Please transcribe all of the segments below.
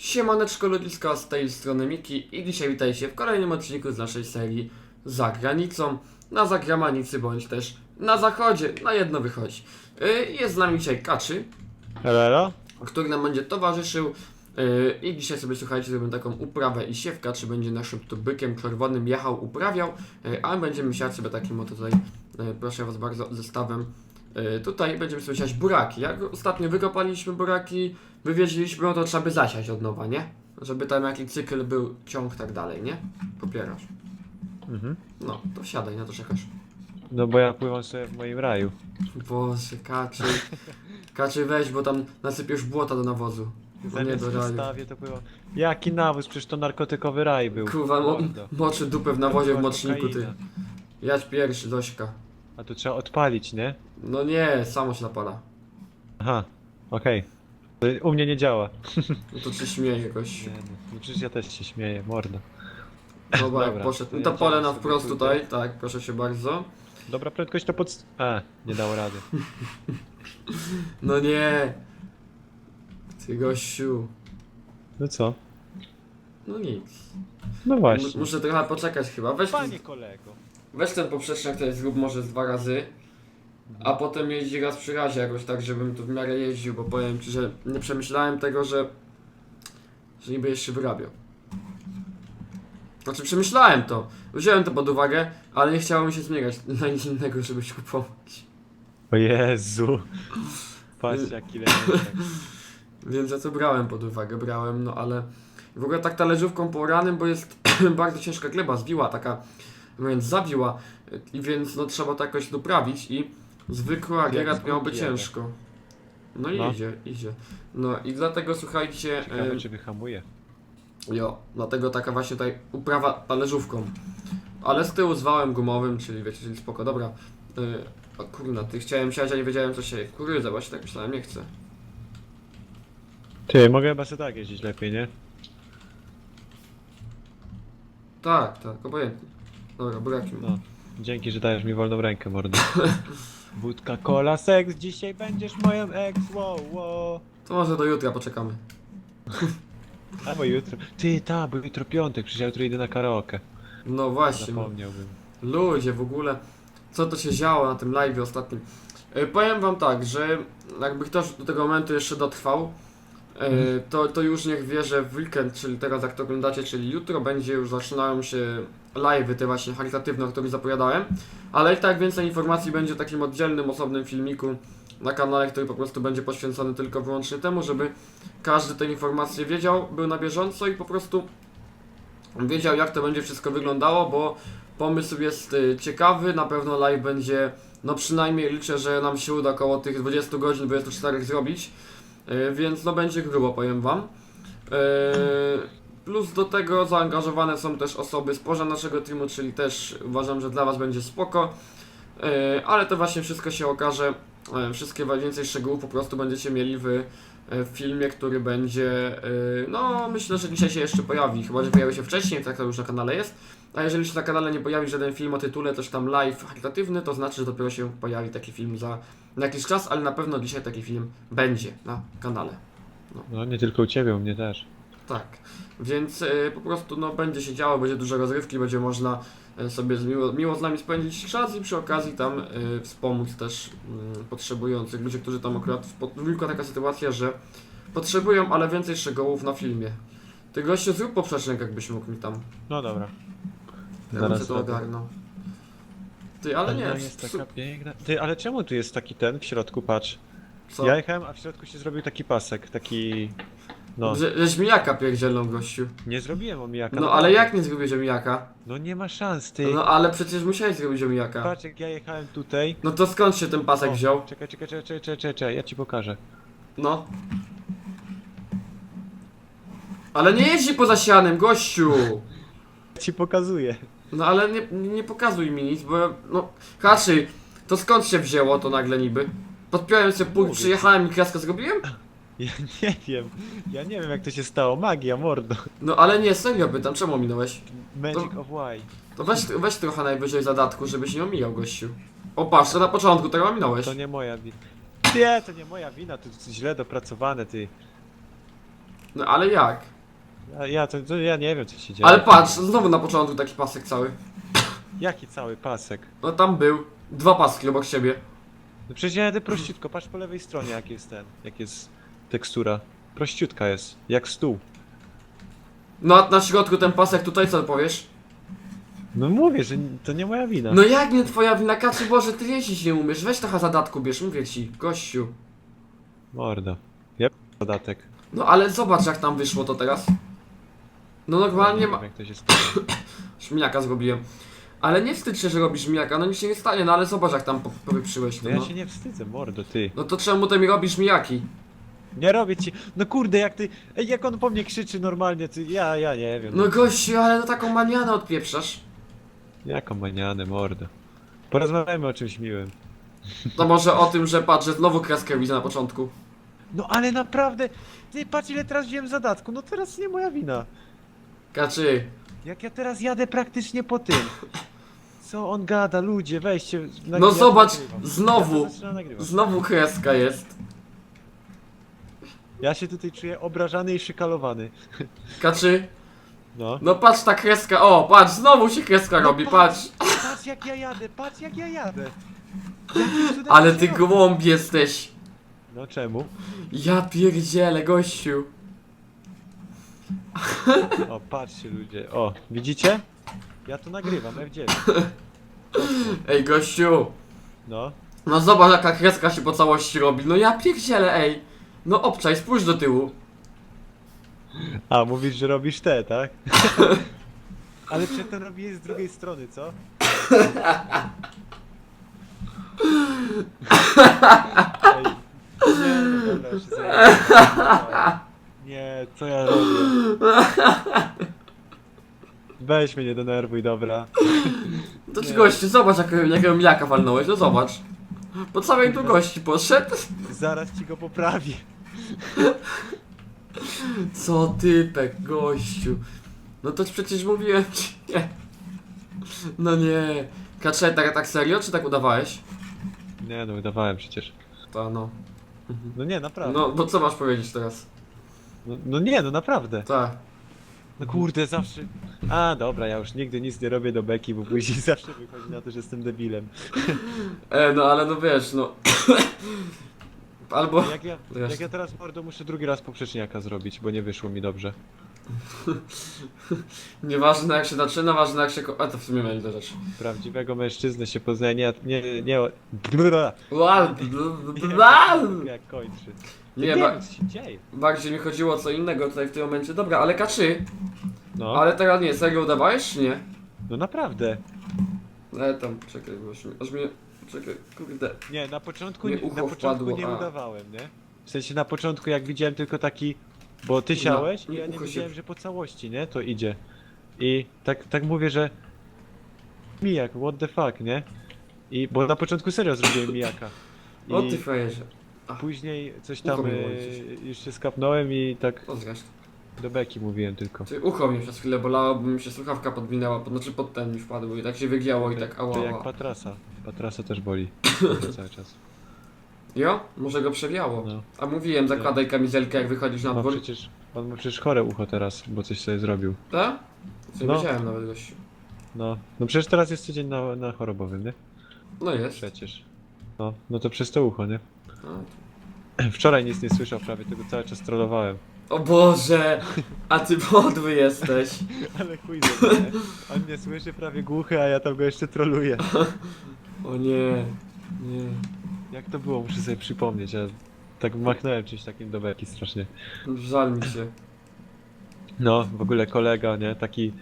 Siemaneczko ludziska, z tej strony Miki i dzisiaj witajcie w kolejnym odcinku z naszej serii Za granicą, na zagranicy bądź też na zachodzie, na jedno wychodzi. Yy, Jest z nami dzisiaj Kaczy, Hello? który nam będzie towarzyszył yy, i dzisiaj sobie słuchajcie, zrobimy taką uprawę i siewka, czy będzie naszym tu bykiem czerwonym jechał, uprawiał, yy, a będziemy siać sobie takim oto tutaj, yy, proszę was bardzo, zestawem. Yy, Tutaj będziemy sobie siać buraki. Jak ostatnio wykopaliśmy buraki, wywieźliśmy, no to trzeba by zasiać od nowa, nie? Żeby tam jakiś cykl był, ciąg tak dalej, nie? Popierasz. Mhm. No, to wsiadaj, na to czekasz. No bo ja pływam sobie w moim raju. Boże, kaczy. Kaczy weź, bo tam nasypiesz błota do nawozu. Bo nie Zamiast do raju. to pływam. Jaki nawóz? Przecież to narkotykowy raj był. Kurwa, mo Mordo. moczy dupę w nawozie w Była moczniku, ty. kokaina. Jadź pierwszy, Dośka. A tu trzeba odpalić, nie? No nie, samo się napala. Aha, okej. To U mnie nie działa. No to się śmieje jakoś. Nie, no. przecież ja też się śmieję, mordo. Dobra, jak Dobra, poszedł. to No to jedziemy pole na wprost tutaj. tutaj, tak, proszę się bardzo. Dobra prędkość to pod... A, nie dało rady. No nie. Ty gościu. No co? No nic. No M- właśnie. muszę trochę poczekać chyba. Weź, ten- Panie kolego. weź ten poprzeczny, który zrób może z dwa razy. A potem jeździ raz przy razie jakoś tak, żebym tu w miarę jeździł, bo powiem ci, że nie przemyślałem tego, że, że niby jeszcze wyrabiał. Znaczy przemyślałem to, wziąłem to pod uwagę, ale nie chciało mi się zmieniać na nic innego, żeby się kupować. O Jezu. Patrz jaki. Więc ja to brałem pod uwagę, brałem, no ale w ogóle tak talerzówką po ranym, bo jest bardzo ciężka gleba, zwiła taka, więc zawiła i więc no trzeba to jakoś doprawić i zwykły agierat z miałby górki jadę. ciężko. No i No. idzie, idzie. No i dlatego słuchajcie, Ciekawe e, czy wyhamuje. jo, dlatego taka właśnie tutaj uprawa talerzówką. Ale z tyłu z wałem gumowym, czyli wiecie, czyli spoko, dobra. E, o kurna, ty chciałem siać, a nie wiedziałem co się, kurde, właśnie tak myślałem, nie chcę. Ty, mogę chyba sobie tak jeździć lepiej, nie? Tak, tak, obojętnie. Dobra, buraki. No. Dzięki, że dajesz mi wolną rękę, mordo. Wódka, cola, seks, dzisiaj będziesz moją ex, wow, wow. To może do jutra poczekamy. Albo jutro. Ty, ta, bo jutro piątek, przecież ja jutro idę na karaoke. No właśnie. Zapomniałbym. ludzie w ogóle, co to się działo na tym live ostatnim. E, powiem wam tak, że jakby ktoś do tego momentu jeszcze dotrwał, to, to już niech wie, że w weekend, czyli teraz jak to oglądacie, czyli jutro będzie już zaczynają się live'y te właśnie charytatywne, o których zapowiadałem, ale i tak więcej informacji będzie w takim oddzielnym, osobnym filmiku na kanale, który po prostu będzie poświęcony tylko wyłącznie temu, żeby każdy te informacje wiedział, był na bieżąco i po prostu wiedział jak to będzie wszystko wyglądało, bo pomysł jest y, ciekawy, na pewno live będzie, no przynajmniej liczę, że nam się uda około tych 20 godzin, 24 zrobić, więc no będzie grubo, powiem Wam. Y, Plus do tego zaangażowane są też osoby spoza naszego teamu, czyli też uważam, że dla Was będzie spoko. Y, Ale to właśnie wszystko się okaże. Wszystkie więcej szczegółów po prostu będziecie mieli w, w filmie, który będzie. y, No, myślę, że dzisiaj się jeszcze pojawi. Chyba, że pojawi się wcześniej, tak to już na kanale jest. A jeżeli się na kanale nie pojawi żaden film o tytule, też tam live charytatywny, to znaczy, że dopiero się pojawi taki film za jakiś czas, ale na pewno dzisiaj taki film będzie na kanale. No nie tylko u ciebie, u mnie też. Tak, więc y, po prostu no, będzie się działo, będzie dużo rozrywki, będzie można sobie z miło, miło z nami spędzić czas i przy okazji tam y, wspomóc też y, potrzebujących, ludzie, którzy tam akurat, w pod- tylko taka sytuacja, że potrzebują, ale więcej szczegółów na filmie. Ty gościu zrób poprzecznik, jakbyś mógł mi tam, No dobra. ja bym Zaraz sobie to ogarnął. Ty, ale nie, jest taka piękna. Ty, ale czemu tu jest taki ten w środku, patrz. co? Ja jechałem, a w środku się zrobił taki pasek, taki... No, Że, żeś mijaka pierdzielną gościu. nie zrobiłem omijaka. No naprawdę. ale jak nie zrobiłeś omijaka? No nie ma szans, ty. No ale przecież musiałeś zrobić omijaka. Patrz jak ja jechałem tutaj. No to skąd się ten pasek O, wziął? Czekaj, czekaj, czekaj, czekaj, czekaj, czekaj, ja ci pokażę. No. Ale nie jeździ poza sianem, gościu! Ci pokazuję. No ale nie, nie pokazuj mi nic, bo ja- no... Haczy, to skąd się wzięło to nagle niby? Podpiąłem Mówię ci. przyjechałem i kreskę zrobiłem? Ja nie wiem. Ja nie wiem jak to się stało. Magia, mordo. No ale nie, serio pytam, czemu ominąłeś? Magic of Why. To weź, weź trochę najwyżej zadatku, żebyś nie omijał, gościu. O patrz, to na początku tego ominąłeś. To nie moja wina. Nie, to nie moja wina, to źle dopracowane, ty. No ale jak? Ja, ja, to, to ja nie wiem co się dzieje. Ale patrz, znowu na początku taki pasek cały. Jaki cały pasek? No tam był. Dwa paski obok siebie. No przecież ja jadę prościutko, patrz po lewej stronie jak jest ten, jak jest tekstura. Prościutka jest, jak stół. No a na środku ten pasek tutaj co powiesz? No mówię, że to nie moja wina. No jak nie twoja wina, Kaczy Boże, ty jeździć nie umiesz, weź trochę zadatku bierz, mówię ci, gościu. Mordo. Ja podatek. No ale zobacz jak tam wyszło to teraz. No normalnie nie ma... jak to się stało. Szminiaka zrobiłem. Ale nie wstydź się, że robisz szminiaka, no nic się nie stanie, no ale zobacz jak tam po- powyprzyłeś, No no. ja się nie wstydzę, mordo, ty. No to czemu ty mi robisz mijaki? Nie robię ci. No kurde, jak ty. Ej, jak on po mnie krzyczy normalnie, ty. Ja, ja nie wiem. No gościu, ale no taką manianę odpieprzasz. Jaką manianę, mordo. Porozmawiajmy o czymś miłym. To może o tym, że patrz, że znowu kreskę widzę na początku. No ale naprawdę. Ty patrz ile teraz wziąłem zadatku, no teraz nie moja wina. Kaczy, Jak ja teraz jadę praktycznie po tym. Co on gada, ludzie, weźcie. no zobacz, nagrywam. znowu, Ja, to zaczynam nagrywać. znowu kreska jest. Ja się tutaj czuję obrażany i szykalowany. Kaczy, No. no patrz ta kreska, o, patrz, znowu się kreska robi, patrz. Patrz jak ja jadę, patrz jak ja jadę. Jakim cudem Ale ty głąb jesteś. No czemu? Ja pierdzielę, gościu. O, patrzcie ludzie. O, widzicie? Ja to nagrywam, F9. Ej, gościu. No. No zobacz jaka kreska się po całości robi. No ja pierdzielę, ej. No obczaj, spójrz do tyłu. A, mówisz, że robisz te, tak? Ale przedtem robiłeś z drugiej strony, co? Ej, nie, no dobra, już się zajmę. Nie, co ja robię? Weź mnie nie denerwuj, dobra. To ci Nie. gościu, zobacz jak, jakiego mijaka walnąłeś, no zobacz. Po całej długości poszedł. Zaraz ci go poprawię. Co typek, gościu. No to przecież mówiłem ci, nie. No nie. Kacze, tak, tak serio, czy tak udawałeś? Nie no, udawałem przecież. To no. No nie, naprawdę. No, bo co masz powiedzieć teraz? No, no nie, no naprawdę. Tak. No kurde, zawsze... A, dobra, ja już nigdy nic nie robię do beki, bo później zawsze wychodzi na to, że jestem debilem. E, no ale no wiesz, no. Albo... Jak ja, Wiesz. jak ja teraz mordo muszę drugi raz poprzeczniaka zrobić, bo nie wyszło mi dobrze. Nieważne jak się zaczyna, ważne jak się... ko- A to w sumie mieli do rzeczy. Prawdziwego mężczyznę się poznaje nie... nie, nie, Bla, Ła- bla- jak kończy. Nie, nie ba- wiem, co się dzieje. bardziej mi chodziło o co innego tutaj w tym momencie. Dobra, ale kaczy. No, Ale teraz nie, serio udawałeś, czy nie? no naprawdę. E tam, czekaj, bo aż mnie, czekaj, kurde. Nie, na początku, nie, ucho na początku wpadło, nie a. udawałem, nie? W sensie na początku jak widziałem tylko taki... Bo ty No, siałeś i ja nie widziałem, że po całości, nie? To idzie. I tak, tak mówię, że... Mijak, what the fuck, nie? I, bo na początku serio zrobiłem mijaka. I O ty frajerze. później coś Ucho tam mi e, już się skapnąłem i tak O zresztą. do beki mówiłem tylko. Ty ucho mi przez chwilę bolało, bo mi się słuchawka podwinęła, pod, znaczy pod ten mi wpadł i tak się wygięło i tak ała, To jak ała. patrasa. Patrasa też boli. cały czas. Jo? Może go przewiało. No. A mówiłem, zakładaj kamizelkę jak wychodzisz na Ma dwór. przecież, on ma przecież chore ucho teraz, bo coś sobie zrobił. Tak? Nie No. wiedziałem nawet gościu. No, no przecież teraz jest tydzień na, na chorobowym, nie? No jest. Przecież. No, no to przez to ucho, nie? A, Wczoraj nic nie słyszał prawie, tego cały czas trollowałem. O Boże! A ty podły jesteś. Ale chuj ze mnie, nie? On mnie słyszy prawie głuchy, a ja tam go jeszcze troluję. O nie. Nie. Jak to było, muszę sobie przypomnieć, ja tak machnąłem czymś takim do beki strasznie. Żal mi się. No, w ogóle kolega, nie? Taki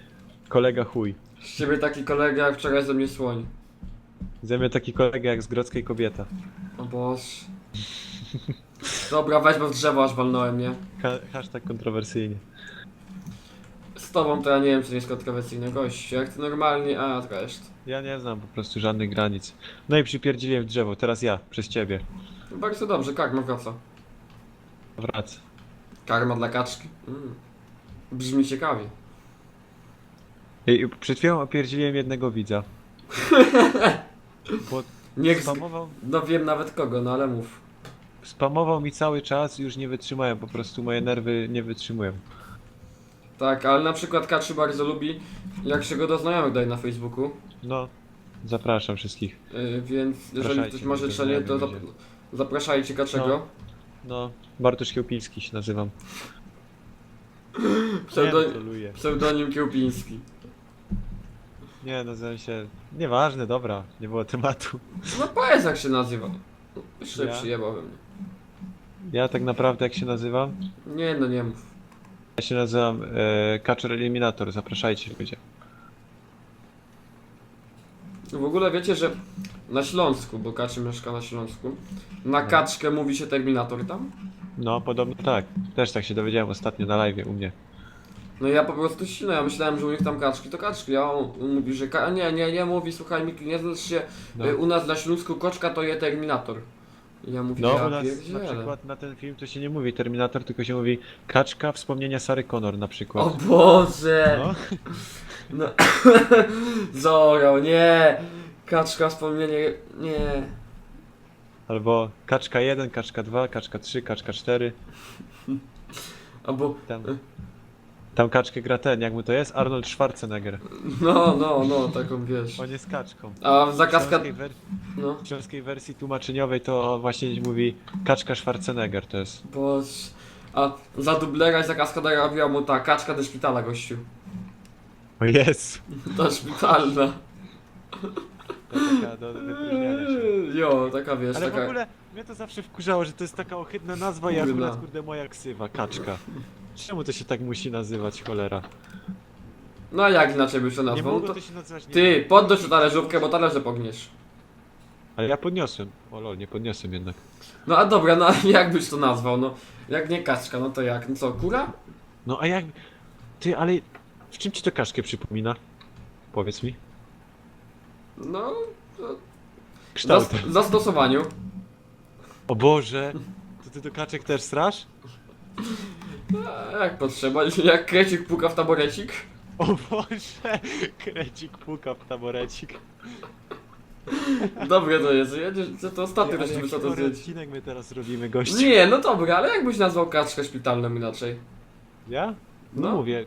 kolega chuj. Z ciebie taki kolega jak wczoraj ze mnie słoń. Ze mnie taki kolega jak z grodzkiej kobieta. O Boże. Dobra, weź bo w drzewo aż walnąłem, nie? Ha hashtag kontrowersyjnie. Z tobą to ja nie wiem, czy nie jest kontrowersyjny gość. Jak ty normalnie, a jest. Ja nie znam po prostu żadnych granic. No i przypierdziłem w drzewo, teraz ja, przez ciebie. Bardzo dobrze, karma wraca. Wracam. Karma dla kaczki. Mm. Brzmi ciekawie. Ej, przed chwilą opierdzieliłem jednego widza. Bo Niech. Z... spamował, No wiem nawet kogo, no ale mów. spamował mi cały czas, już nie wytrzymałem, po prostu moje nerwy nie wytrzymują. Tak, ale na przykład Kaczy bardzo lubi, jak się go do znajomych daje na Facebooku. No, zapraszam wszystkich. Yy, więc jeżeli Zapraszajcie ktoś ma mnie do życzenie, to zap zapraszajcie Kaczego. No. No, Bartosz Kiełpiński się nazywam. Pseudo Nie, troluję. pseudonim Kiełpiński. Nie, nazywam się... Nieważne, dobra, nie było tematu. No powiedz jak się nazywa. Jeszcze Ja? przyjebał we mnie. Ja tak naprawdę jak się nazywam? Nie no, nie mów. Ja się nazywam e, Eliminator, zapraszajcie ludzie. W ogóle wiecie, że na Śląsku, bo Kaczy mieszka na Śląsku, na kaczkę mówi się Terminator tam? No, podobno tak. Też tak się dowiedziałem ostatnio na live u mnie. No ja po prostu silno, ja myślałem, że u nich tam kaczki to kaczki, a on on mówi, że ka- nie, nie, nie mówi, słuchaj Miki, nie znasz się, No. y, u nas na Śląsku koczka to je Terminator. Ja mówię, No, ja nas na pierdzielę. przykład na ten film to się nie mówi Terminator, tylko się mówi Kaczka wspomnienia Sary Connor na przykład. O Boże! No, No. Zoro, nie! Kaczka wspomnienie, nie. albo Kaczka 1, Kaczka 2, Kaczka 3, Kaczka 4. Albo, Tam, tam Kaczkę gra ten, jak mu to jest? Arnold Schwarzenegger. no, no, no, taką wiesz. On jest Kaczką. A w W zakazka, śląskiej, wer- no. w śląskiej wersji tłumaczeniowej to właśnie mówi Kaczka Schwarzenegger to jest. Boże. A za dublera i za kaskadera robiła mu ta kaczka do szpitala, gościu. O Jezu. Ta szpitalna. To taka do wypróżniania się. Jo, taka wiesz, Ale w taka... ogóle mnie to zawsze wkurzało, że to jest taka ohydna nazwa i Kurna. akurat kurde moja ksywa, kaczka. Czemu to się tak musi nazywać, cholera? No a jak inaczej to Nie nazwał? mogło To... to się nazywać... Nie Ty, podnoś tę talerzówkę, bo talerze pogniesz. Ale ja podniosłem. O lol, nie podniosłem jednak. No a dobra, no a jak byś to nazwał? No, jak nie kaczka, no to jak? No co, kura? No a jak... Ty, ale... W czym ci to kaszkę przypomina? Powiedz mi. No, Kształt. zas- zastosowaniu. O Boże! To ty do kaczek też strasz? A jak potrzeba, jak krecik puka w taborecik. O Boże! Krecik puka w taborecik. Dobre to jest, jedziesz, to ostatnio Ale też co to chory zdjąć. odcinek my teraz robimy, gościu. Nie, no dobra, ale jak byś nazwał kaczkę szpitalną inaczej? Ja? No, No. mówię.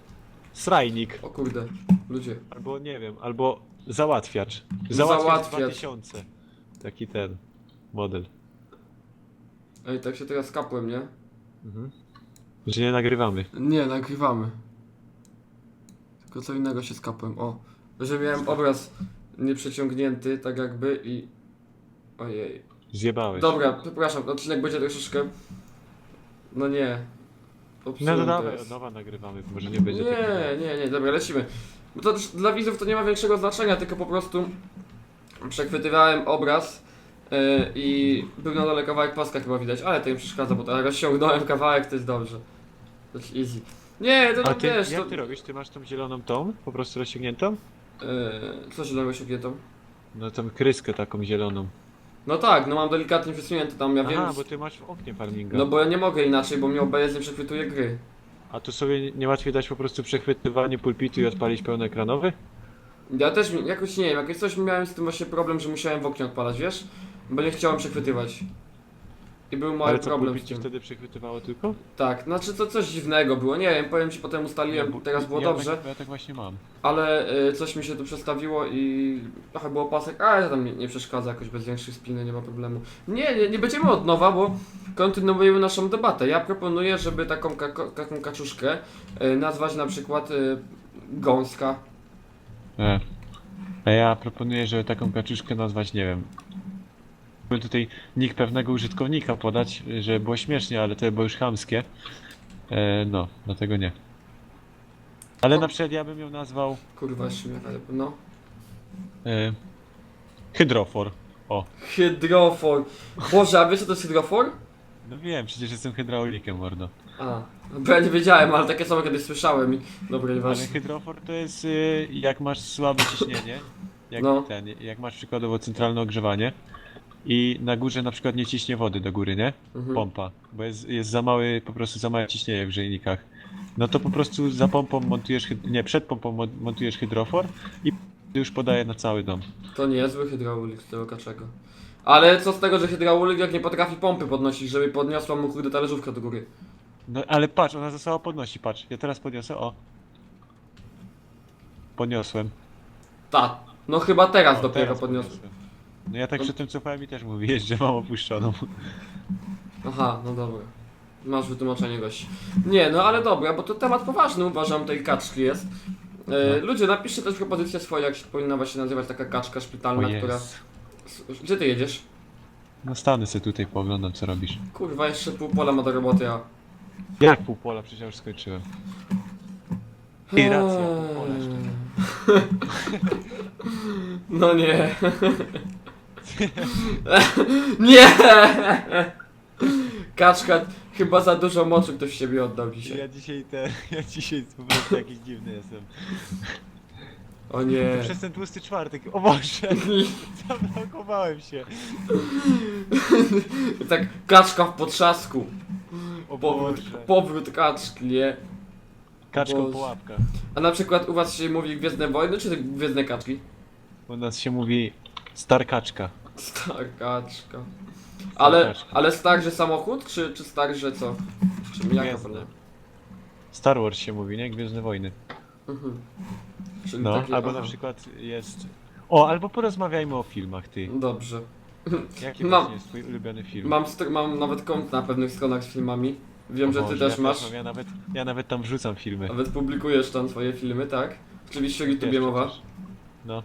Srajnik. O kurde, ludzie. Albo nie wiem, albo załatwiacz. Załatwiacz, Załatwiacz. 2000. Taki ten model. Ej, tak się teraz kapłem, nie? Mhm. Że nie nagrywamy. Nie, nagrywamy. Tylko co innego się skapłem. O, że miałem obraz nieprzeciągnięty, tak jakby i... Ojej. Zjebałeś. Dobra, przepraszam, odcinek będzie troszeczkę... No nie. No Popsułem to dawaj, teraz. od nowa nagrywamy, może nie będzie Nie, takiego. nie, nie, dobra, lecimy. Bo to też dla widzów to nie ma większego znaczenia, tylko po prostu przechwytywałem obraz yy, i był na dole kawałek paska chyba widać, ale to nie przeszkadza, bo teraz rozciągnąłem kawałek, to jest dobrze. To jest easy. Nie, to A tam ty, wiesz, jak to... ty robisz? Ty masz tą zieloną tą, po prostu rozciągniętą? Yy, co się dało osiągniętą? No tą kryskę taką zieloną. No tak, no mam delikatnie przesunięte tam, ja Aha, wiem. bo ty masz w oknie farminga. No bo ja nie mogę inaczej, bo mnie OBS nie przechwytuje gry. A tu sobie nie łatwiej dać po prostu przechwytywanie pulpitu i odpalić pełnoekranowy? Ja też mi- jakoś nie wiem, jakoś coś miałem z tym właśnie problem, że musiałem w oknie odpalać, wiesz? Bo nie chciałem przechwytywać. I był mały Ale problem z pulpit ci tym. wtedy przechwytywało tylko? Tak, znaczy to coś dziwnego było, nie wiem, powiem ci potem ustaliłem, bo- teraz było ja dobrze, Tak, ja tak właśnie mam. ale y, coś mi się tu przestawiło i trochę było pasek, ale to tam nie, nie przeszkadza jakoś bez większych spiny, nie ma problemu. Nie, nie, nie będziemy od nowa, bo kontynuujemy naszą debatę. Ja proponuję, żeby taką, ka taką kaczuszkę y, nazwać na przykład y, gąska. E. A ja proponuję, żeby taką kaczuszkę nazwać, nie wiem. Mógłbym tutaj nick pewnego użytkownika podać, żeby było śmiesznie, ale to było już chamskie. E, no, dlatego nie. Ale na przykład ja bym ją nazwał Kurwa, mnie, ale no. e, Hydrofor. O, Hydrofor. Boże, a wiesz co to jest hydrofor? no wiem, przecież jestem hydraulikiem, mordo. A, bo ja nie wiedziałem, ale takie słowo kiedyś słyszałem i... Dobra, Ale nieważne. hydrofor to jest y, jak masz słabe ciśnienie, jak No. ten, jak masz przykładowo centralne ogrzewanie i na górze na przykład nie ciśnie wody do góry, nie? Mhm. Pompa, bo jest, jest za mały, po prostu za małe ciśnienie w grzejnikach. No to po prostu za pompą montujesz, hyd- nie, przed pompą mon- montujesz hydrofor i już podaje na cały dom. To niezły hydraulik z tego kaczego. Ale co z tego, że hydraulik jak nie potrafi pompy podnosić, żeby podniosła mu kurde talerzówkę do góry. No ale patrz, ona została podnosi, patrz. Ja teraz podniosę, o. Podniosłem. Ta. No chyba teraz dopiero teraz podniosłem. No ja tak przy tym cofałem i też mówiłeś, że mam opuszczoną. Aha, no dobra. Masz wytłumaczenie gości. Nie, no ale dobra, bo to temat poważny uważam tej kaczki jest. E, No. Ludzie, napiszcie też propozycje swoje, jak się powinna właśnie nazywać taka kaczka O szpitalna, która... jest. Gdzie ty jedziesz? No stanę sobie tutaj, pooglądam co robisz. Kurwa, jeszcze pół pola ma do roboty, a... Jak pół pola? Przecież ja już skończyłem. I racja, pół pola jeszcze. No nie. nie! Kaczka, chyba za dużo moczu ktoś siebie oddał dzisiaj. Ja dzisiaj ten, ja dzisiaj po prostu jakiś dziwny jestem. O nie. Przez ten tłusty czwartek, o Boże, zablokowałem się. tak, kaczka w potrzasku. O Powrót, Boże. powrót kaczki, nie? Kaczką Boże. po łapkach. A na przykład u was się mówi Gwiezdne Wojny, czy Gwiezdne Kaczki? U nas się mówi starkaczka. Star kaczka. Ale, ale star, że samochód, czy, czy star, że co? Czy jaka Gwiezdne. Star Wars się mówi, nie? Gwiezdne Wojny. Mhm. Czyli No, takie, albo aha. na przykład jest... O, albo porozmawiajmy o filmach, ty. Dobrze. Jaki Mam- właśnie jest twój ulubiony film? Mam, str- mam nawet kont na pewnych stronach z filmami. Wiem, O że ty Boże, też ja masz. mam, ja, nawet, ja nawet tam wrzucam filmy. Nawet publikujesz tam swoje filmy, tak? Oczywiście o Wiesz, YouTubie mowa. przecież. No,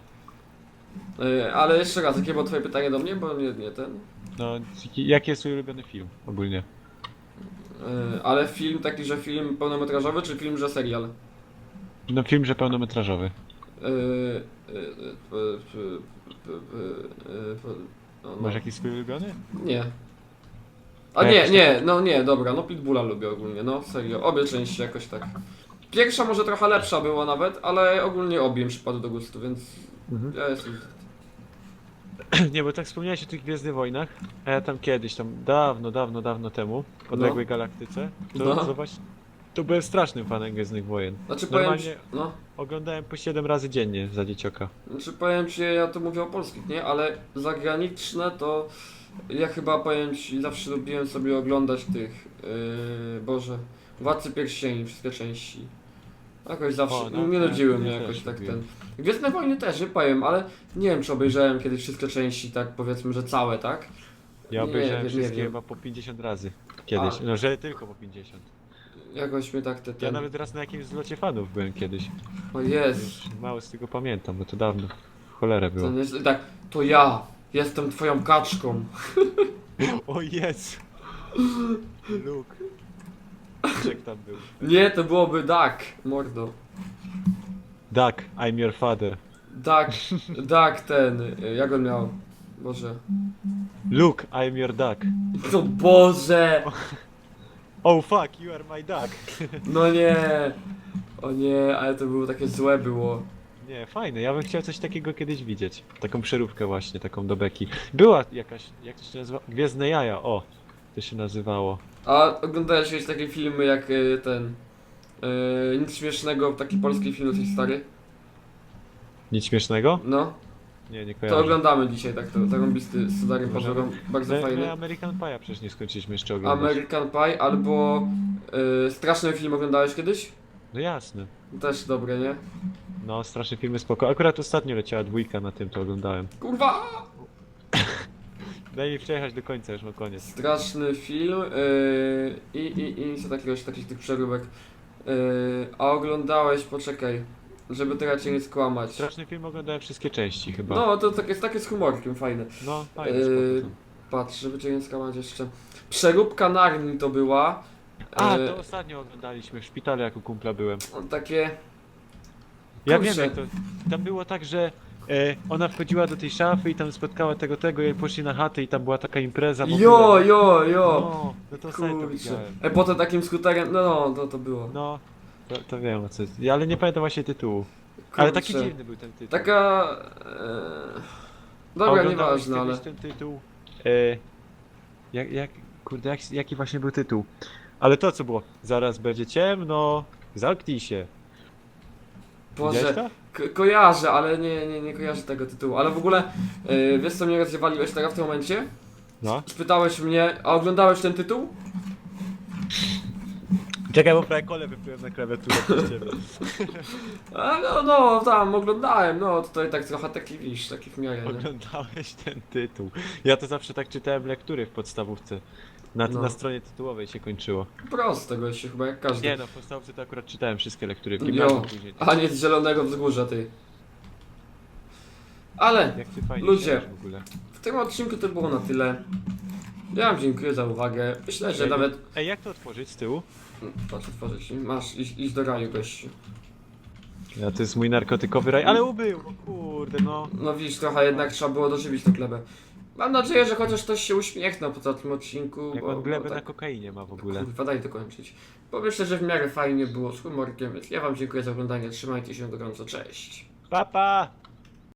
Yy, ale jeszcze raz, jakie było twoje pytanie do mnie, bo nie, nie ten. no, jaki jest twój ulubiony film ogólnie? Yy, ale film taki, że film pełnometrażowy, czy film, że serial? No film, że pełnometrażowy. Yy, yy, yy, yy, yy, yy, no, no. Masz jakiś swój ulubiony? Nie. A A nie, jakoś nie, no nie, dobra, no Pitbulla lubię ogólnie, no serio, obie części jakoś tak. Pierwsza może trochę lepsza była nawet, ale ogólnie obie mi przypadły do gustu, więc Mhm. ja jestem... Nie, bo tak wspomniałeś o tych Gwiezdnych Wojnach, a ja tam kiedyś, tam dawno, dawno, dawno temu, w odległej galaktyce, to, No. to właśnie, to byłem strasznym fanem Gwiezdnych Wojen. Znaczy powiem ci, Normalnie- no, Oglądałem po 7 razy dziennie za dziecioka. znaczy powiem ci, ja tu mówię o polskich, nie, ale zagraniczne to ja chyba powiem ci, zawsze lubiłem sobie oglądać tych, yy, Boże, Władcy Pierścieni, wszystkie części. Jakoś zawsze, O, no, nie ja- nudziły mnie też jakoś tak lubiłem. ten. Gwiezdne Wojny też, nie powiem, ale nie wiem czy obejrzałem kiedyś wszystkie części, tak powiedzmy, że całe, tak? Ja Nie obejrzałem nie wszystkie wiem. chyba po 50 razy kiedyś. A. No, że tylko po 50. Jakoś mnie tak te Ja ten... nawet raz na jakimś zlocie fanów byłem kiedyś. O jest, Już mało z tego pamiętam, bo to dawno. W cholerę było. nie, tak, to ja jestem twoją kaczką. O Jezu! Luke. Jak tam był? Nie, to byłoby Duck, mordo. Duck, I'm your father. Duck, Duck ten, y, jak on miał? Boże. Luke, I'm your duck. To Boże! Oh fuck, you are my duck. No nie! O nie, ale to było takie złe było. Nie, fajne, ja bym chciał coś takiego kiedyś widzieć. Taką przeróbkę właśnie, taką do beki. Była jakaś, jak to się nazywa? Gwiezdne jaja, o! To się nazywało. A oglądałeś jakieś takie filmy jak y, ten... Y, nic śmiesznego, taki polski film dosyć stary? Nic śmiesznego? No, Nie, nie to kojarzę. oglądamy dzisiaj, tak to, zarąbisty z Darym Możemy. Pazurą, bardzo My, fajny. my American Pie'a przecież nie skończyliśmy jeszcze oglądać. American Pie albo y, straszny film oglądałeś kiedyś? No jasne. Też dobre, nie? No, straszne filmy spoko. Akurat ostatnio leciała dwójka na tym, to oglądałem. Kurwa! Daj mi przejechać do końca, już na koniec. Straszny film yy, i, i, i co takiego, takich tych przeróbek. Yy, a oglądałeś, poczekaj, żeby teraz cię nie skłamać. Straszny film oglądałem wszystkie części chyba. No, to takie, takie z humorkiem, fajne. No, fajne, Yy, spoko. Patrz, żeby cię nie skłamać jeszcze. Przeróbka Narni to była. A, Yy, to ostatnio oglądaliśmy w szpitalu, jak u kumpla byłem. Takie... Ja Kurczę. wiem, jak to. Tam było tak, że e, ona wchodziła do tej szafy i tam spotkała tego, tego i poszli na chatę i tam była taka impreza. w Jo, ogóle. jo, jo! No, no to sobie to Kurczę. widziałem. E, potem takim skuterem, no, no, to, to było. No, to, to wiem o co jest. Ja, ale nie pamiętam właśnie tytułu. Ale taki Kurczę. dziwny był ten tytuł. Taka... E, dobra, Oglądałeś nieważne, ale... ten tytuł. E, jak, jak, kurde, jak, jaki właśnie był tytuł? Ale to co było? Zaraz będzie ciemno, zamknij się. Boże, to? Ko kojarzę, ale nie, nie, nie kojarzę tego tytułu. Ale w ogóle, yy, wiesz co mnie rozjewaliłeś teraz w tym momencie? No. Spytałeś mnie, a oglądałeś ten tytuł? Czekaj, bo prawie kole wypłyłem na klawiaturę przez ciebie. A, no, no, tam oglądałem, no tutaj tak trochę taki wisz, taki w miarę, nie? Oglądałeś ten tytuł. Ja to zawsze tak czytałem lektury w podstawówce. Na, No. na stronie tytułowej się kończyło. Proste gościu, chyba jak każdy. Nie no, w podstawówce to akurat czytałem wszystkie lektury. Jo, gimnazjum później. a nie z zielonego wzgórza, ty. Ale Jak ty fajnie Ludzie. siedzisz w ogóle. w tym odcinku to było na tyle. Ja wam dziękuję za uwagę. Myślę, że nawet... Ej, jak to otworzyć z tyłu? Patrz, otworzyć. Masz iść, iść do raju, gościu. Ja to jest mój narkotykowy raj, ale ubył! O kurde, no. No widzisz, trochę jednak trzeba było dożywić tę glebę. Mam nadzieję, że chociaż ktoś się uśmiechnął po tym odcinku. Jak bo, on glebę bo na tak, kokainie ma w ogóle. Kurwa, daj dokończyć. Bo myślę, że w miarę fajnie było z humorkiem, więc ja wam dziękuję za oglądanie. Trzymajcie się gorąco, cześć. Pa, pa!